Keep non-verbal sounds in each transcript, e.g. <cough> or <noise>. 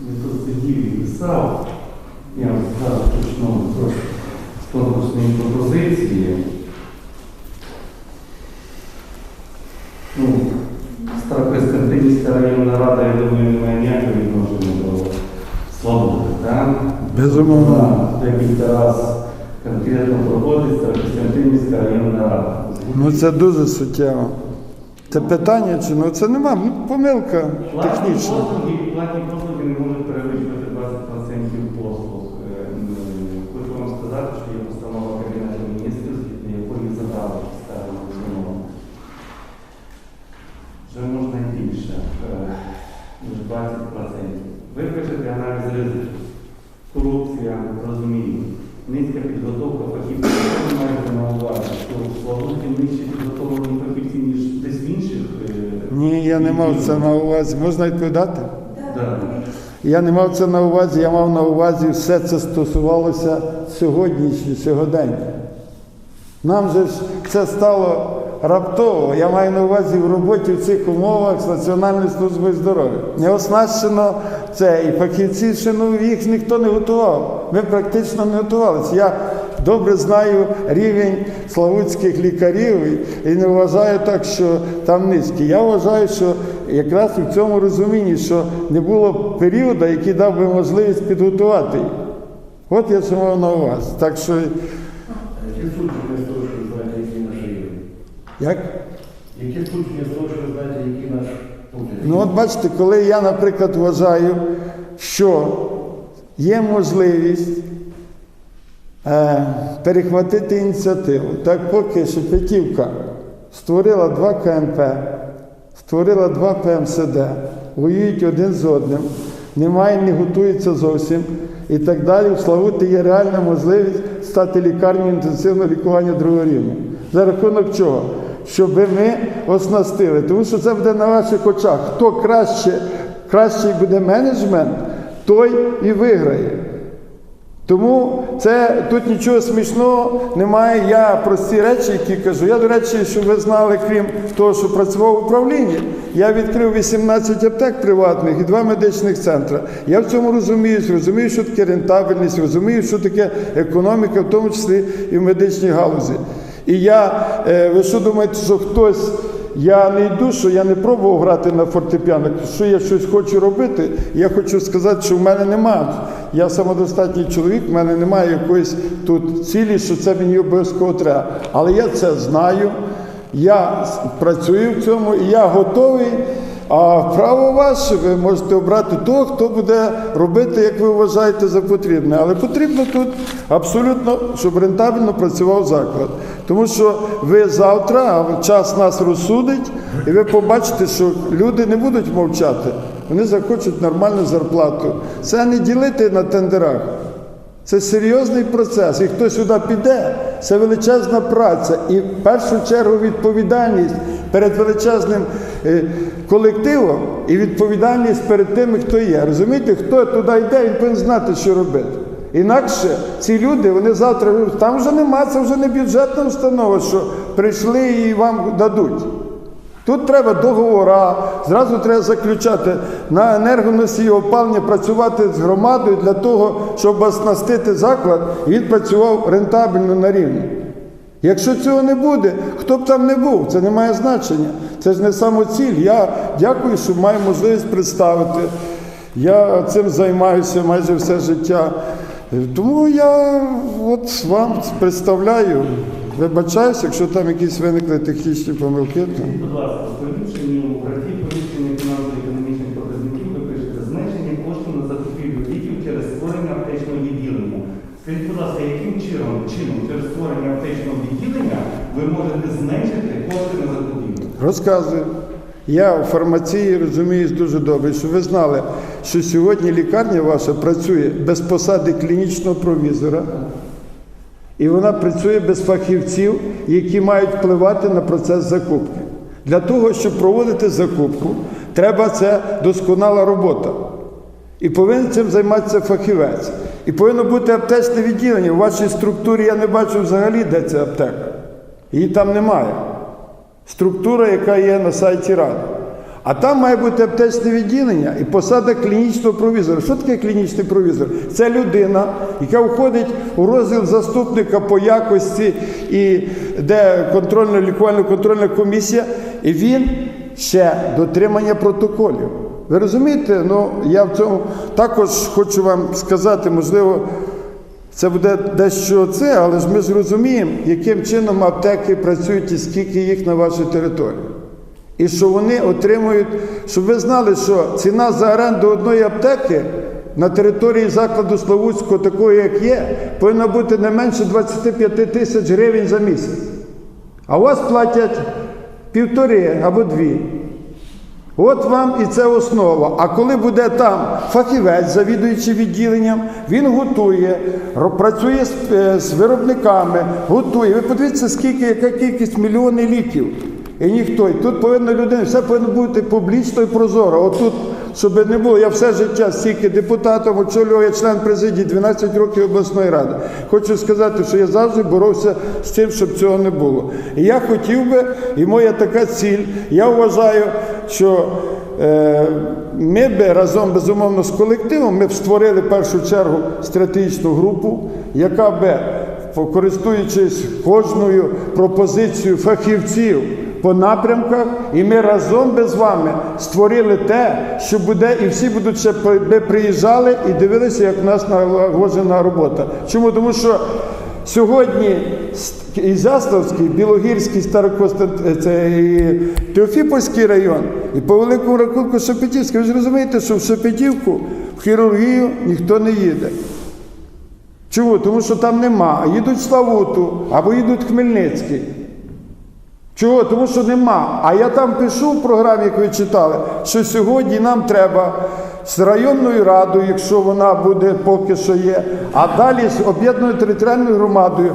не то сидів і писав. Я вам зараз почну трошки з конкурсної пропозиції. Ну, Старокостянтинівська районна рада, я думаю, не має ніякого відношення до свободи. так? Безумовно. Декілька раз конкретно проходить Старокостянтинівська районна рада. Ну це дуже суттєво. Це питання чи ну це нема, помилка технічна. платні послуги не можуть перевищувати 20% послуг. Е, м, Хочу вам сказати, що є постанова Кабінету міністрів, згідно якої задали ставимо вимогу. Вже можна і більше, е, ніж 20%. Ви пишете аналіз ризиків. Корупція, розумію. Низька підготовка фахівців. Що ви маєте на увазі? Що в Славуті нижче підготовлені фахівці, ніж десь в інших? е, Ні, я не мав це на увазі. Можна відповідати? Да. Я не мав це на увазі, я мав на увазі все це стосувалося сьогоднішнього сьогодення. Нам же це стало раптово. Я маю на увазі в роботі в цих умовах з Національною службою здоров'я. Не оснащено це, і фахівці ще ну, їх ніхто не готував. Ми практично не готувалися. Я добре знаю рівень славутських лікарів і не вважаю так, що там низький. Я вважаю, що якраз в цьому розумінні, що не було періоду, який дав би можливість підготувати. От я це на увазі. Так що ви знаєте, який наш рівень? Як? Які судження з того, що ви знаєте, який наш уряд? Ну от бачите, коли я, наприклад, вважаю, що є можливість е, перехватити ініціативу, так поки Шепетівка створила два КМП, створила два ПМСД, воюють один з одним, немає, не готується зовсім і так далі. В Славуті є реальна можливість стати лікарнею інтенсивного лікування другого рівня. За рахунок чого? Щоб ми оснастили. Тому що це буде на ваших очах. Хто краще, кращий буде менеджмент, той і виграє. Тому це тут нічого смішного немає. Я прості речі, які кажу. Я, до речі, щоб ви знали, крім того, що працював в управлінні, я відкрив 18 аптек приватних і два медичних центри. Я в цьому розуміюсь, розумію, що таке рентабельність, розумію, що таке економіка, в тому числі і в медичній галузі. І я, е, ви що думаєте, що хтось. Я не йду, що я не пробував грати на фортепіано, що я щось хочу робити. Я хочу сказати, що в мене немає. Я самодостатній чоловік, в мене немає якоїсь тут цілі, що це мені обов'язково треба. Але я це знаю, я працюю в цьому і я готовий. А право ваше, ви можете обрати того, хто буде робити, як ви вважаєте за потрібне. Але потрібно тут абсолютно, щоб рентабельно працював заклад. Тому що ви завтра, а час нас розсудить, і ви побачите, що люди не будуть мовчати. Вони захочуть нормальну зарплату. Це не ділити на тендерах. Це серйозний процес. І хто сюди піде, це величезна праця. І в першу чергу відповідальність перед величезним е, колективом і відповідальність перед тими, хто є. Розумієте, хто туди йде, він повинен знати, що робити. Інакше ці люди, вони завтра, там вже нема, це вже не бюджетна установа, що прийшли і вам дадуть. Тут треба договора, зразу треба заключати на енергоносії опалення, працювати з громадою для того, щоб оснастити заклад, і він працював рентабельно на рівні. Якщо цього не буде, хто б там не був, це не має значення. Це ж не самоціль. Я дякую, що маю можливість представити. Я цим займаюся майже все життя. Тому я от вам представляю. Вибачаюся, якщо там якісь виникли технічні помилки. то- будь ласка, по рішенню в графі поліпшення фінансово-економічних показників ви пишете зменшення коштів на закупівлю ліків через створення аптечного відділення. Скажіть, будь ласка, яким чином, чином через створення аптечного відділення ви можете зменшити кошти на закупівлю? Розказую. Я у фармації розуміюсь дуже добре, щоб ви знали, що сьогодні лікарня ваша працює без посади клінічного провізора, і вона працює без фахівців, які мають впливати на процес закупки. Для того, щоб проводити закупку, треба це досконала робота. І повинен цим займатися фахівець. І повинно бути аптечне відділення. У вашій структурі я не бачу взагалі, де ця аптека. Її там немає. Структура, яка є на сайті Ради. А там має бути аптечне відділення і посада клінічного провізора. Що таке клінічний провізор? Це людина, яка входить у розділ заступника по якості, і де контрольно лікувально контрольна комісія, і він ще дотримання протоколів. Ви розумієте? Ну я в цьому також хочу вам сказати, можливо. Це буде дещо це, але ж ми ж розуміємо, яким чином аптеки працюють і скільки їх на вашій території. І що вони отримують, щоб ви знали, що ціна за оренду одної аптеки на території закладу Славутського, такої як є, повинна бути не менше 25 тисяч гривень за місяць. А у вас платять півтори або дві. От вам і це основа. А коли буде там фахівець, завідуючий відділенням, він готує, працює з, е, з виробниками, готує. Ви подивіться, скільки, яка кількість мільйони ліків. І ніхто. І тут повинна людина, все повинно бути публічно і прозоро. Отут, щоб не було, я все життя стільки депутатом очолював, я член президії 12 років обласної ради. Хочу сказати, що я завжди боровся з тим, щоб цього не було. І я хотів би, і моя така ціль, я вважаю, що е, ми би разом безумовно з колективом ми б створили в першу чергу стратегічну групу, яка би, користуючись кожною пропозицією фахівців по напрямках, і ми разом би з вами створили те, що буде, і всі будуть ще би приїжджали і дивилися, як у нас налагоджена робота. Чому? Тому що Сьогодні Ізяславський, Білогірський, Старокостан... і Теофіпольський район, і по великому рахунку Шепетівський. Ви ж розумієте, що в Шепетівку в хірургію ніхто не їде. Чому? Тому що там нема. Їдуть в Славуту або їдуть в Хмельницький. Чого? Тому що нема. А я там пишу в програмі, як ви читали, що сьогодні нам треба з районною радою, якщо вона буде поки що є, а далі з об'єднаною територіальною громадою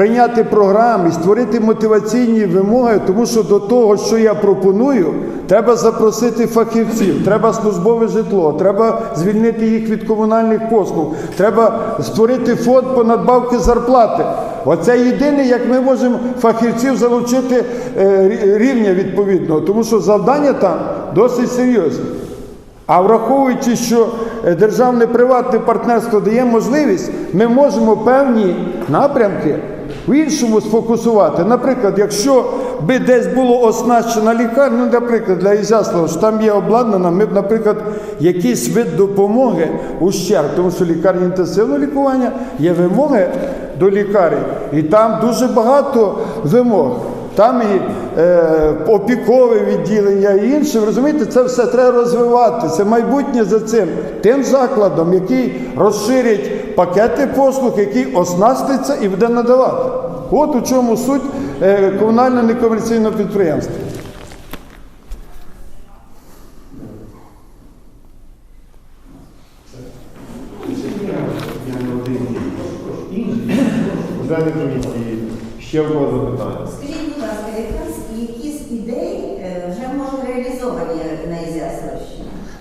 прийняти програми, створити мотиваційні вимоги, тому що до того, що я пропоную, треба запросити фахівців, треба службове житло, треба звільнити їх від комунальних послуг, треба створити фонд по надбавки зарплати. Оце єдине, як ми можемо фахівців залучити е, рівня відповідного, тому що завдання там досить серйозні. А враховуючи, що е, державне приватне партнерство дає можливість, ми можемо певні напрямки в іншому сфокусувати. Наприклад, якщо би десь було оснащена лікарня, ну, наприклад, для Ізяслава, що там є обладнана, ми б, наприклад, якийсь вид допомоги ущерб, тому що лікарня інтенсивного лікування є вимоги до лікарень, і там дуже багато вимог. Там і е, опікове відділення і інше. Розумієте, це все треба розвивати. Це майбутнє за цим. Тим закладом, який розширить пакети послуг, який оснаститься і буде надавати. От у чому суть е, комунального некомерційного підприємства. Ще кого запитання?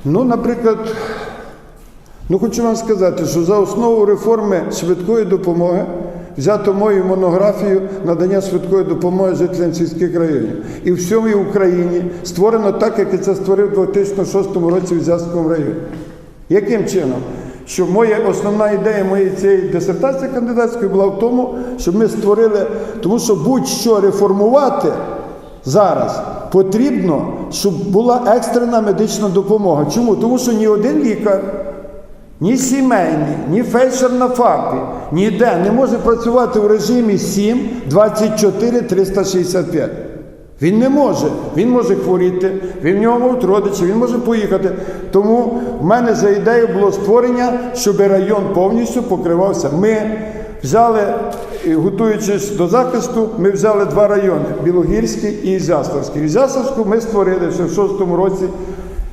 Ну, наприклад, ну хочу вам сказати, що за основу реформи швидкої допомоги взято мою монографію надання швидкої допомоги жителям сільських районів. І в всьому Україні створено так, як я це створив у 2006 році в Зяському районі. Яким чином? Що моя основна ідея моєї цієї дисертації кандидатської була в тому, щоб ми створили, тому що будь-що реформувати зараз потрібно, щоб була екстрена медична допомога. Чому? Тому що ні один лікар, ні сімейний, ні фельдшер на ФАПі, ніде не може працювати в режимі 7, 24, 365. Він не може. Він може хворіти, він в нього можуть родичі, він може поїхати. Тому в мене за ідеєю було створення, щоб район повністю покривався. Ми взяли, готуючись до захисту, ми взяли два райони Білогірський і Ізяславський. В Ізяславську ми створили ще в 6-му році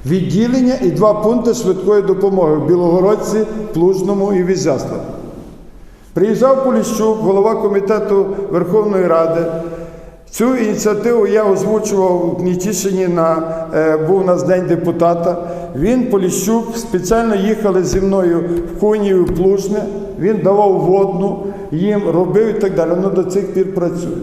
відділення і два пункти швидкої допомоги в Білогородці, Плужному і в Ізяславі. Приїжджав Поліщук, голова комітету Верховної Ради. Цю ініціативу я озвучував в Нітішині на е, був у нас день депутата. Він, Поліщук, спеціально їхали зі мною в Кунію, в Плужне. Він давав водну, їм робив і так далі. Воно до цих пір працює.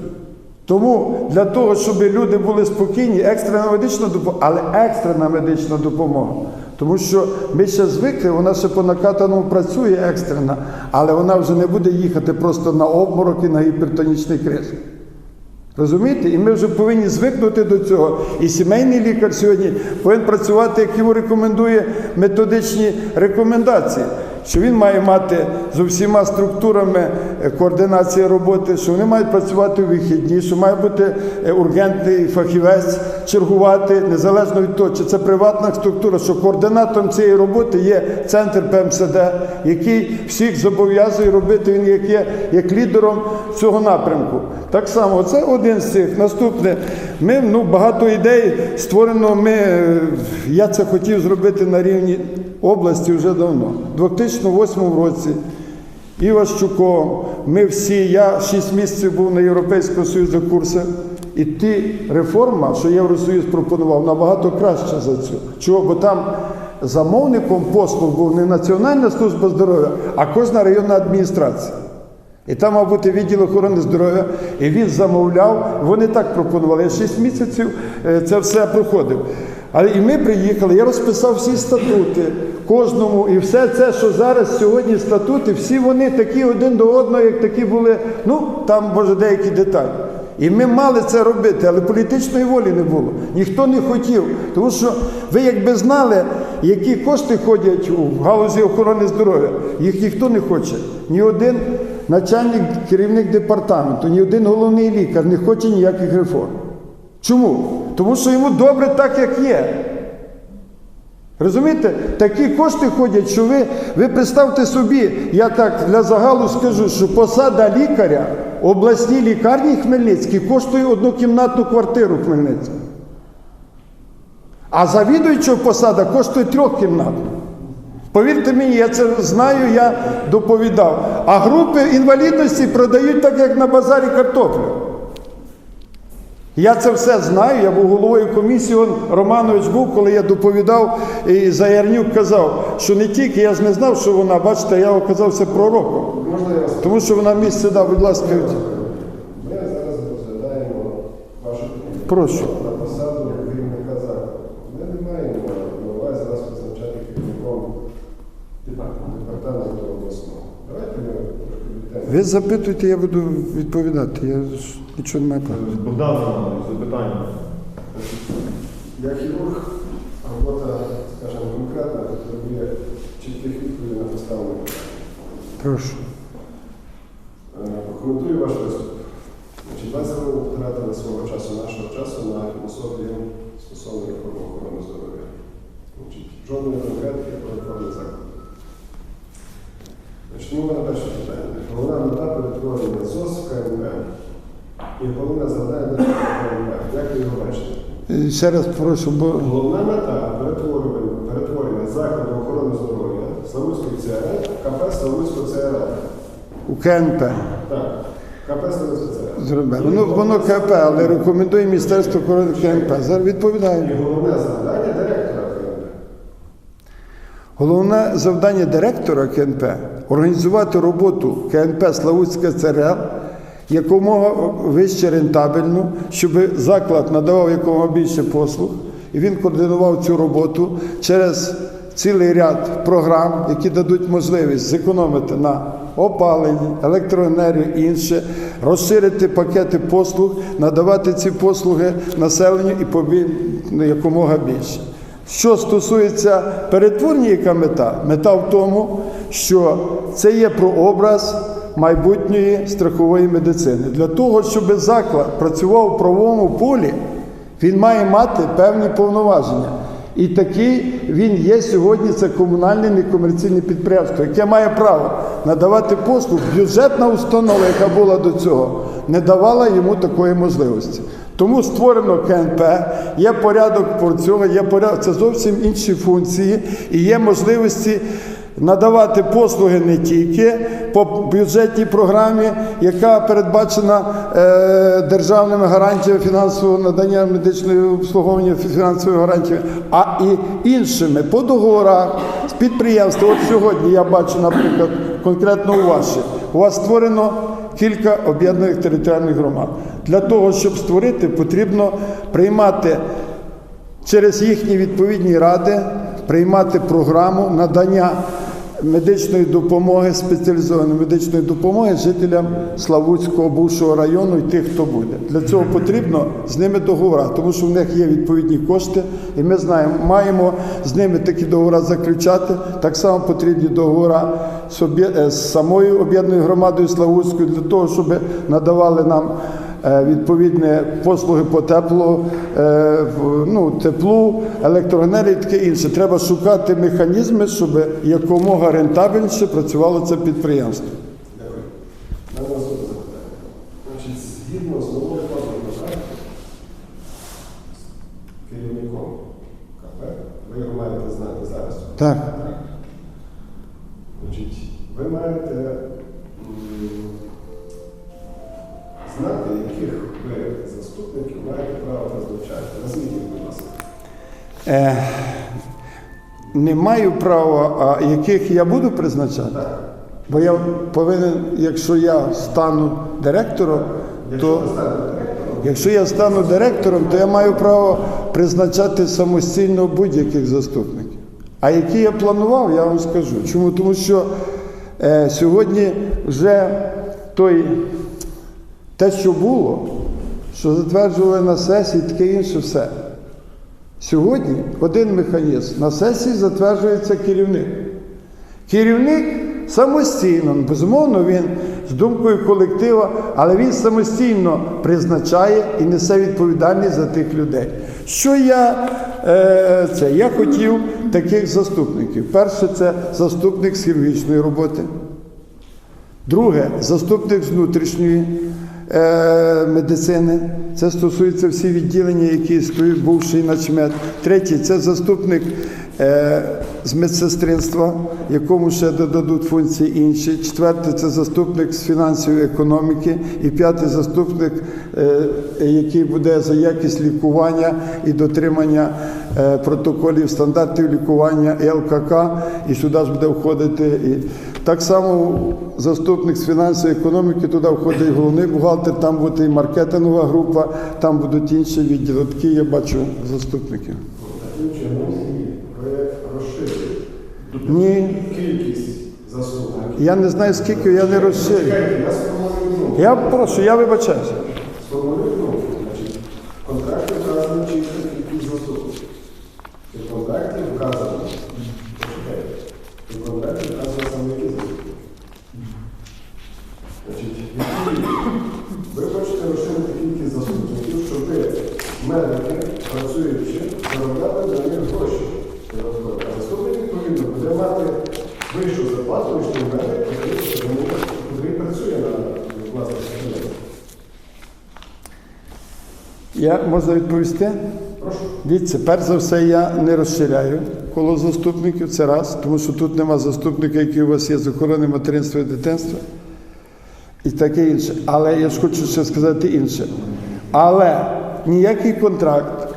Тому для того, щоб люди були спокійні, екстрена медична допомога, але екстрена медична допомога. Тому що ми ще звикли, вона ще по накатаному працює екстрена, але вона вже не буде їхати просто на обморок і на гіпертонічний криз. Розумієте? І ми вже повинні звикнути до цього. І сімейний лікар сьогодні повинен працювати, як йому рекомендує методичні рекомендації. Що він має мати з усіма структурами е, координації роботи, що вони мають працювати у вихідні, що має бути е, ургентний фахівець чергувати, незалежно від того, чи це приватна структура, що координатором цієї роботи є центр ПМСД, який всіх зобов'язує робити, він як є як лідером цього напрямку. Так само, це один з цих. Наступне, ми ну, багато ідей створено. Ми, е, я це хотів зробити на рівні області вже давно. У 2008 році Іващуком, ми всі, я 6 місяців був на Європейського Союзу курсах, і ті реформа, що Євросоюз пропонував, набагато краще за цю. Чого? Бо там замовником послуг був не Національна служба здоров'я, а кожна районна адміністрація. І там мав бути відділ охорони здоров'я, і він замовляв. Вони так пропонували. Я 6 місяців е, це все проходив. Але і ми приїхали, я розписав всі статути кожному, і все це, що зараз сьогодні статути, всі вони такі один до одного, як такі були. Ну там може деякі деталі. І ми мали це робити, але політичної волі не було. Ніхто не хотів. Тому що ви якби знали, які кошти ходять у галузі охорони здоров'я, їх ніхто не хоче. Ні один начальник, керівник департаменту, ні один головний лікар не хоче ніяких реформ. Чому? Тому що йому добре так, як є. Розумієте, такі кошти ходять, що ви, ви представте собі, я так для загалу скажу, що посада лікаря обласній лікарні Хмельницькій коштує однокімнатну квартиру в Хмельницькому. А завідуючого посада коштує трьохкімнатну. Повірте мені, я це знаю, я доповідав. А групи інвалідності продають так, як на базарі картоплю. Я це все знаю. Я був головою комісії. Он Романович був, коли я доповідав, і Заярнюк казав, що не тільки я ж не знав, що вона, бачите, я оказався пророком. Можна я вас? Тому що вона місце дав, будь ласка, Ми зараз розглядаємо вашу прошу. на посаду керівника закладу. Ми не маємо на увазі вас призначати керівником департаменту обласного. Давайте ми. Ви запитуйте, я буду відповідати. Я нічого не маю права. Богдан Романович, запитання. Я хірург, робота, скажімо, конкретна, потребує чітких відповідей на поставлені питання. Прошу. Е, Прокоментую ваш виступ. Значить, 20 років потратили свого часу, нашого часу на філософію стосовно реформи охорони здоров'я. Значить, жодної конкретики про реформи закладу. Значить, ну, мене перше питання. Головна мета перетворення ЗОС в КМВ і головне завдання для КМВ. Як ви його бачите? Е, Ще раз прошу, бо Головна мета перетворення, перетворення закладу охорони здоров'я Славутської ЦРЛ, КП Славутського ЦРЛ. у КНП Так, КП зробили. Воно, воно КП, але рекомендує Міністерство охорони КНП. Зараз відповідаємо. І головне завдання директора КМД. Головне завдання директора КНП організувати роботу КНП Славутська ЦРЛ якомога вище рентабельну, щоб заклад надавав якомога більше послуг, і він координував цю роботу через цілий ряд програм, які дадуть можливість зекономити на опаленні, електроенергію і інше, розширити пакети послуг, надавати ці послуги населенню і побі... якомога більше. Що стосується перетворення, яка мета? Мета в тому, що це є прообраз майбутньої страхової медицини. Для того, щоб заклад працював у правовому полі, він має мати певні повноваження. І такий він є сьогодні. Це комунальне некомерційне підприємство, яке має право надавати послуг. Бюджетна установа, яка була до цього, не давала йому такої можливості. Тому створено КНП, є порядок по цього, є порядок, це зовсім інші функції і є можливості надавати послуги не тільки по бюджетній програмі, яка передбачена е, державними гарантіями фінансового надання медичного обслуговування фінансової гарантії, а і іншими по договорах з підприємства. От сьогодні я бачу, наприклад, конкретно у вас. У вас створено кілька об'єднаних територіальних громад. Для того, щоб створити, потрібно приймати через їхні відповідні ради, приймати програму надання медичної допомоги, спеціалізованої медичної допомоги жителям Славутського бувшого району і тих, хто буде. Для цього потрібно з ними договори, тому що в них є відповідні кошти, і ми знаємо, маємо з ними такі договори заключати. Так само потрібні договори з, е, самою об'єднаною громадою Славутською для того, щоб надавали нам відповідні послуги по теплу, е, ну, теплу, електроенергії таке інше. Треба шукати механізми, щоб якомога рентабельніше працювало це підприємство. Згідно з новою платою керівником КП, ви його маєте знати зараз. Так. Значить, ви маєте заступників маєте право призначати. Назвіть їх, будь ласка. Е, не маю права, а яких я буду призначати? Так. Бо я повинен, якщо я стану директором, Якщо то Якщо я стану директором, то я маю право призначати самостійно будь-яких заступників. А які я планував, я вам скажу. Чому? Тому що е, сьогодні вже той, те, що було, що затверджували на сесії, таке інше все. Сьогодні один механізм. На сесії затверджується керівник. Керівник самостійно, безумовно, він з думкою колектива, але він самостійно призначає і несе відповідальність за тих людей. Що я е, це? Я хотів таких заступників. Перше, це заступник з хірургічної роботи. Друге, заступник з внутрішньої медицини. Це стосується всі відділення, які існують, бувший начмет. Третє це заступник е, з медсестринства, якому ще додадуть функції інші. Четверте це заступник з фінансової економіки. І п'ятий заступник, е, який буде за якість лікування і дотримання е, протоколів стандартів лікування і ЛКК. І сюди ж буде входити і так само заступник з фінансової економіки, туди входить головний бухгалтер, там буде і маркетингова група, там будуть інші відділи. Такі я бачу заступників. Ні, кількість заступників. я не знаю скільки, я не розширю. Я прошу, я вибачаюся. Сформулюю, ну, значить, в контракті вказано чітко кількість заступників. І в контракті вказано, почекайте, і в контракті вказано саме які заступники. Значить, відповідно, ви хочете розширити кількість заступників, щоб ви, медики, працюючи, заробляли на них гроші. додатково. А заступник, відповідно, буде мати вищу зарплату, ніж той медик, який- який працює на власне підприємстві. Я відповісти? Прошу. Дивіться, перш за все, я не розширяю коло заступників, це раз, тому що тут нема заступника, який у вас є з охорони материнства і дитинства. І таке інше. Але я ж хочу ще сказати інше. Але ніякий контракт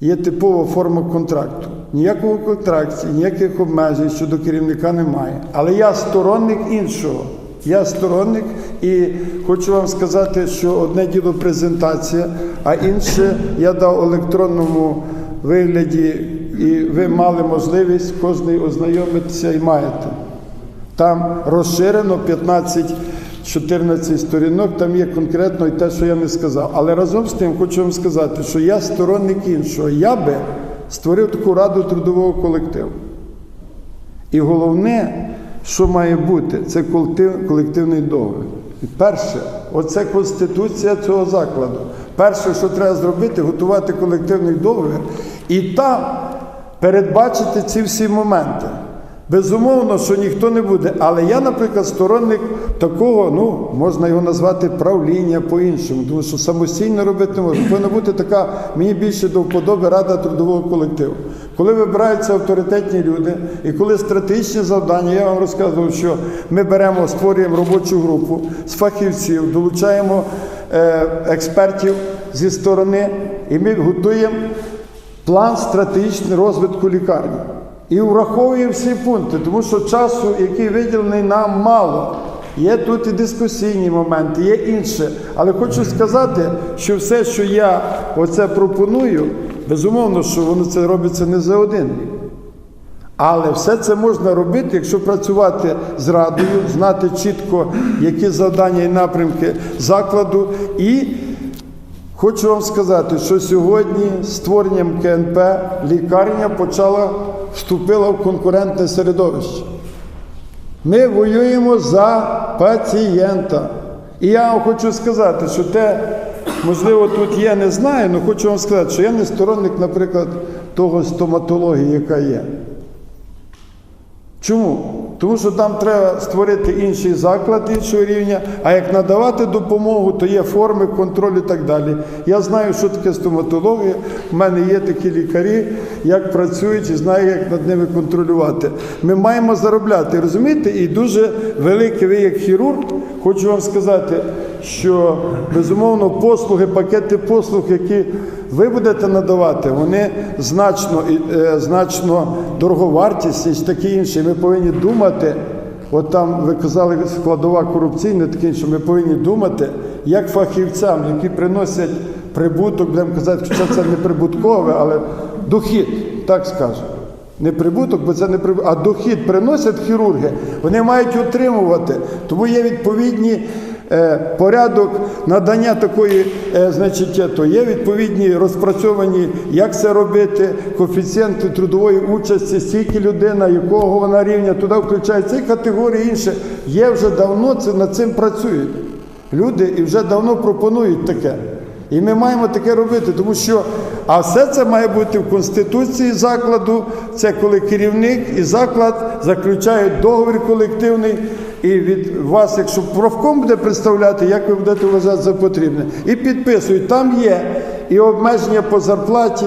є типова форма контракту. Ніякого контракту, ніяких обмежень щодо керівника немає. Але я сторонник іншого. Я сторонник і хочу вам сказати, що одне діло презентація, а інше <laughs> я дав електронному вигляді, і ви мали можливість кожний ознайомитися і маєте. Там розширено 15-14 сторінок, там є конкретно і те, що я не сказав. Але разом з тим хочу вам сказати, що я сторонник іншого. Я би створив таку раду трудового колективу. І головне, що має бути, це колектив, колективний договір. Перше, оце конституція цього закладу. Перше, що треба зробити, готувати колективний договір і там передбачити ці всі моменти. Безумовно, що ніхто не буде. Але я, наприклад, сторонник такого, ну, можна його назвати правління по-іншому, тому що самостійно робити не можна. Повинна бути така, мені більше до вподоби рада трудового колективу. Коли вибираються авторитетні люди, і коли стратегічні завдання, я вам розказував, що ми беремо, створюємо робочу групу з фахівців, долучаємо е, експертів зі сторони, і ми готуємо план стратегічного розвитку лікарні. І враховує всі пункти, тому що часу, який виділений нам мало. Є тут і дискусійні моменти, є інше. Але хочу сказати, що все, що я оце пропоную, безумовно, що воно це робиться не за один. Але все це можна робити, якщо працювати з радою, знати чітко, які завдання і напрямки закладу. І хочу вам сказати, що сьогодні створенням КНП лікарня почала вступила в конкурентне середовище. Ми воюємо за пацієнта. І я вам хочу сказати, що те, можливо, тут є, не знаю, але хочу вам сказати, що я не сторонник, наприклад, того стоматології, яка є. Чому? Тому що там треба створити інший заклад іншого рівня, а як надавати допомогу, то є форми контролю і так далі. Я знаю, що таке стоматологія. У мене є такі лікарі, як працюють і знаю, як над ними контролювати. Ми маємо заробляти, розумієте? І дуже великий ви як хірург, хочу вам сказати, що безумовно послуги, пакети послуг, які ви будете надавати, вони значно, е, значно дороговартісні і таке інше. І Ми повинні думати. От там ви казали складова корупційна, таке інше. Ми повинні думати, як фахівцям, які приносять прибуток, будемо казати, що це не прибуткове, але дохід, так скажемо. Не прибуток, бо це не прибуток, а дохід приносять хірурги, вони мають отримувати. Тому є відповідні порядок надання такої, е, значить, е, то є відповідні розпрацьовані, як це робити, коефіцієнти трудової участі, стільки людина, якого вона рівня, туди включається і категорії інше. Є вже давно це над цим працюють. Люди і вже давно пропонують таке. І ми маємо таке робити, тому що а все це має бути в конституції закладу. Це коли керівник і заклад заключають договір колективний. І від вас, якщо профком буде представляти, як ви будете вважати за потрібне, і підписують. Там є і обмеження по зарплаті,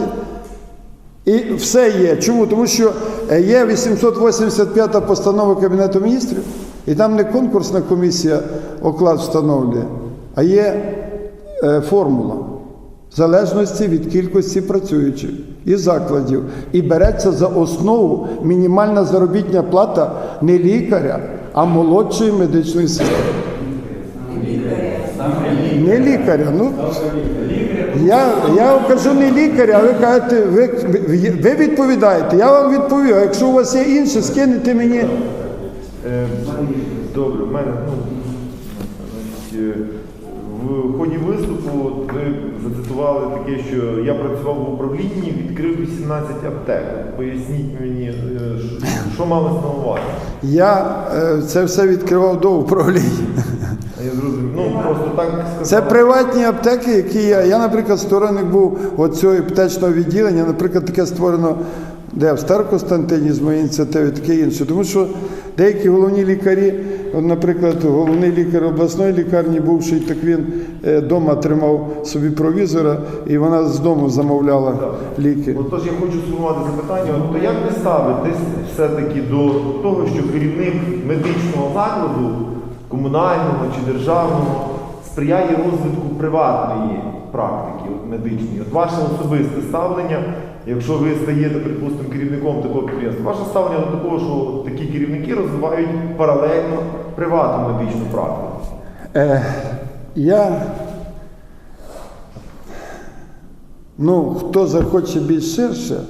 і все є. Чому? Тому що е, є 885 постанова Кабінету міністрів, і там не конкурсна комісія оклад встановлює, а є е, формула в залежності від кількості працюючих і закладів. І береться за основу мінімальна заробітня плата не лікаря, а молодшої медичної системи. Не лікаря. Ну, я, я кажу не лікаря, а ви кажете, ви, ви, ви відповідаєте. Я вам відповів. А якщо у вас є інше, скинете мені. Е, Добре, в мене ну, е, в ході виступу ви зацитували таке, що я працював в управлінні, відкрив 18 аптек. Поясніть мені, е, що- малось на увазі? Я е, це все відкривав до управління. Я зрозумів. Ну просто так сказати. Це приватні аптеки, які я. Я, наприклад, сторонник був цього аптечного відділення, наприклад, таке створено де в Старокостянтині з моєї ініціативи, таке інше. Тому що деякі головні лікарі, наприклад, головний лікар обласної лікарні, бувший, так він вдома тримав собі провізора, і вона з дому замовляла ліки. Отож я хочу сформувати запитання. То як ви ставитесь все-таки до того, що керівник медичного закладу, комунального чи державного, сприяє розвитку приватної практики медичної? От ваше особисте ставлення, якщо ви стаєте, припустимо, керівником такого підприємства, ваше ставлення до того, що такі керівники розвивають паралельно приватну медичну практику? Е, я, ну, хто захоче більш ширше,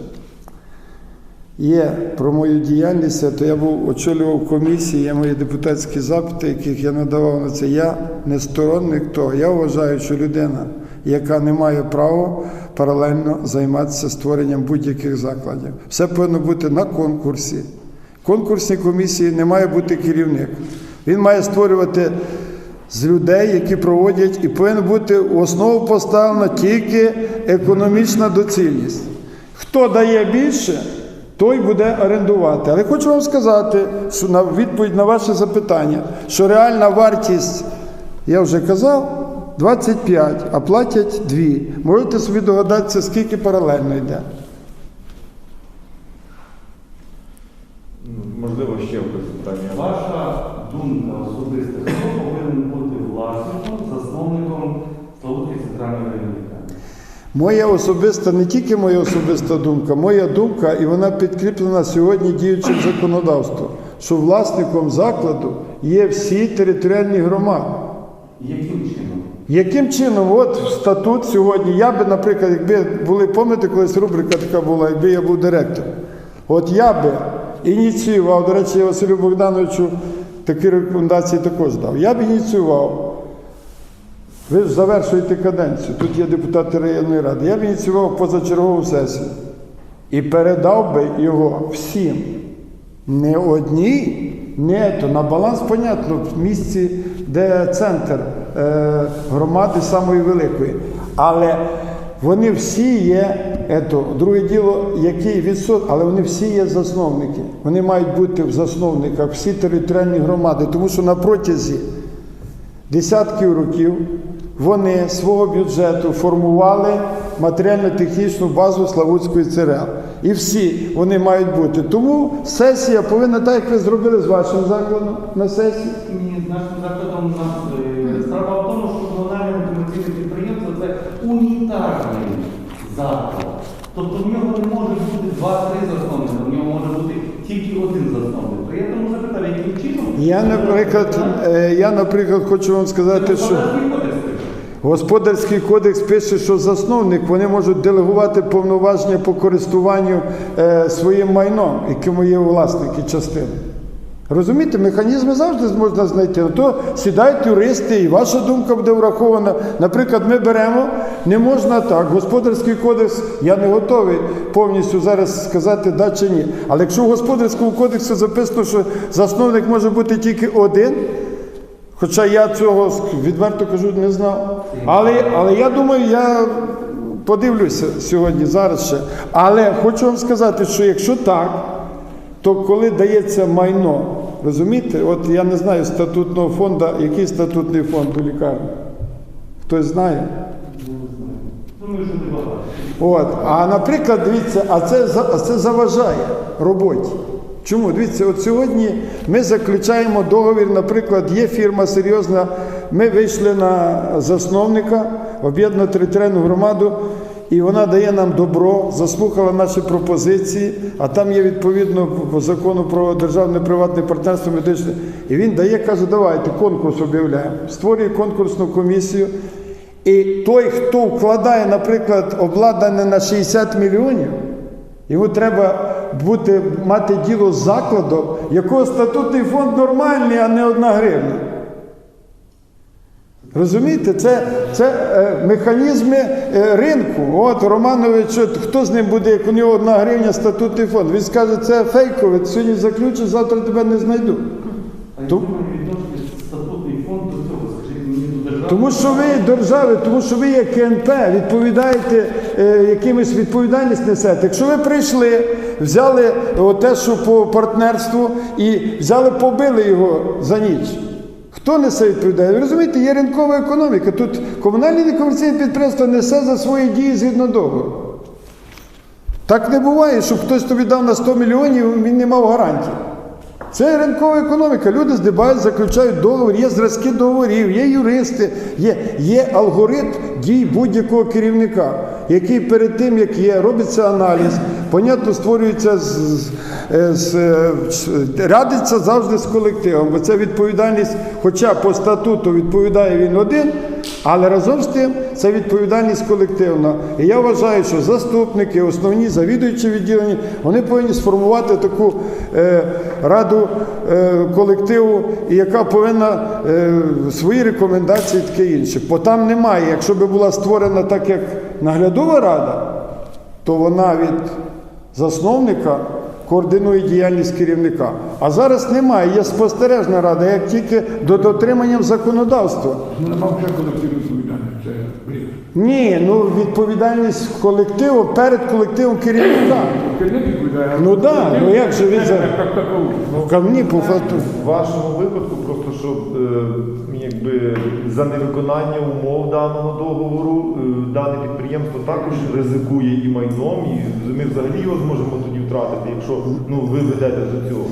є про мою діяльність, то я був очолював комісії, є мої депутатські запити, яких я надавав на це. Я не сторонник того. Я вважаю, що людина, яка не має права паралельно займатися створенням будь-яких закладів. Все повинно бути на конкурсі. Конкурсній комісії не має бути керівник. Він має створювати з людей, які проводять, і повинна бути в основу поставлена тільки економічна доцільність. Хто дає більше, той буде орендувати. Але хочу вам сказати, що на відповідь на ваше запитання, що реальна вартість, я вже казав, 25, а платять 2. Можете собі догадатися, скільки паралельно йде. Ну, Можливо, ще якесь питання. Ваша думка особиста, хто повинен бути власником, засновником Славутської центральної лікарні? Моя особиста, не тільки моя особиста думка, моя думка, і вона підкріплена сьогодні діючим законодавством. що власником закладу є всі територіальні громади. Яким чином? Яким чином, от статут сьогодні, я би, наприклад, якби були, пам'ятаєте, колись рубрика така була, якби я був директором, от я би ініціював, до речі, Василю Богдановичу такі рекомендації також дав. Я б ініціював, ви ж завершуєте каденцію, тут є депутати районної ради, я б ініціював позачергову сесію і передав би його всім. Не одній, не то. На баланс, понятно, в місці, де центр громади самої великої. Але вони всі є, ето, друге діло, який відсот, але вони всі є засновники. Вони мають бути в засновниках, всі територіальні громади, тому що на протязі десятків років вони свого бюджету формували матеріально-технічну базу Славутської ЦРЛ. І всі вони мають бути. Тому сесія повинна, так як ви зробили з вашим закладом на сесії. Ні, з нашим закладом у нас е, справа в тому, що комунальне комерційне підприємство це унітарний заклад. Тобто в нього не може бути два-три засновника, в нього може бути тільки один засновник. То я тому запитав, яким чином. Я, наприклад, е, я, наприклад, хочу вам сказати, що. Господарський кодекс пише. Що засновник вони можуть делегувати повноваження по користуванню е, своїм майном, яким є власники частини. Розумієте, механізми завжди можна знайти. Ну, То сідають юристи, і ваша думка буде врахована. Наприклад, ми беремо, не можна так. Господарський кодекс, я не готовий повністю зараз сказати да чи ні. Але якщо в господарському кодексі записано, що засновник може бути тільки один, Хоча я цього відверто кажу, не знав. Але, але я думаю, я подивлюся сьогодні, зараз ще. Але хочу вам сказати, що якщо так, то коли дається майно, розумієте, от я не знаю статутного фонду, який статутний фонд у лікарні. Хтось знає? Думаю, що не багато. От. А наприклад, дивіться, а це, а це заважає роботі. Чому? Дивіться, от сьогодні ми заключаємо договір, наприклад, є фірма серйозна, ми вийшли на засновника, об'єднану територіальну громаду, і вона дає нам добро, заслухала наші пропозиції, а там є відповідно по закону про державне приватне партнерство медичне. І він дає, каже, давайте конкурс об'являємо. Створює конкурсну комісію. І той, хто вкладає, наприклад, обладнання на 60 мільйонів, йому треба бути, мати діло з закладом, якого статутний фонд нормальний, а не одна гривня. Розумієте, це, це е, механізми е, ринку. От Романович, от хто з ним буде, як у нього одна гривня статутний фонд? Він скаже, це фейкове, сьогодні заключу, завтра тебе не знайду. Тому що ви держави, тому що ви як КНП відповідаєте е, якимось відповідальність несете. Якщо ви прийшли, взяли те, що по партнерству, і взяли, побили його за ніч. Хто несе відповідальність? Ви розумієте, є ринкова економіка. Тут комунальне некомерційне підприємство несе за свої дії згідно договору. Так не буває, щоб хтось тобі дав на 100 мільйонів, він не мав гарантії. Це ринкова економіка. Люди здибають, заключають договір, є зразки договорів, є юристи, є, є алгоритм дій будь-якого керівника, який перед тим, як є, робиться аналіз, понятно, створюється з, з, е, е, радиться завжди з колективом, бо це відповідальність, хоча по статуту відповідає він один, але разом з тим це відповідальність колективна. І я вважаю, що заступники, основні завідуючі відділення, вони повинні сформувати таку е, раду е, колективу, яка повинна е, свої рекомендації таке інше. Бо там немає. Якщо би була створена так, як наглядова рада, то вона від засновника координує діяльність керівника. А зараз немає, є спостережна рада, як тільки до дотримання законодавства. Нема вже колективну бред. Ні, ну відповідальність колективу перед колективом керівника. Керівник відповідає. Ну да, ну як же він за Як камні по факту. В вашому випадку, просто щоб е, якби за невиконання умов даного договору е, дане підприємство також ризикує і майном, і ми взагалі його зможемо тоді втратити, якщо ну ви ведете до цього.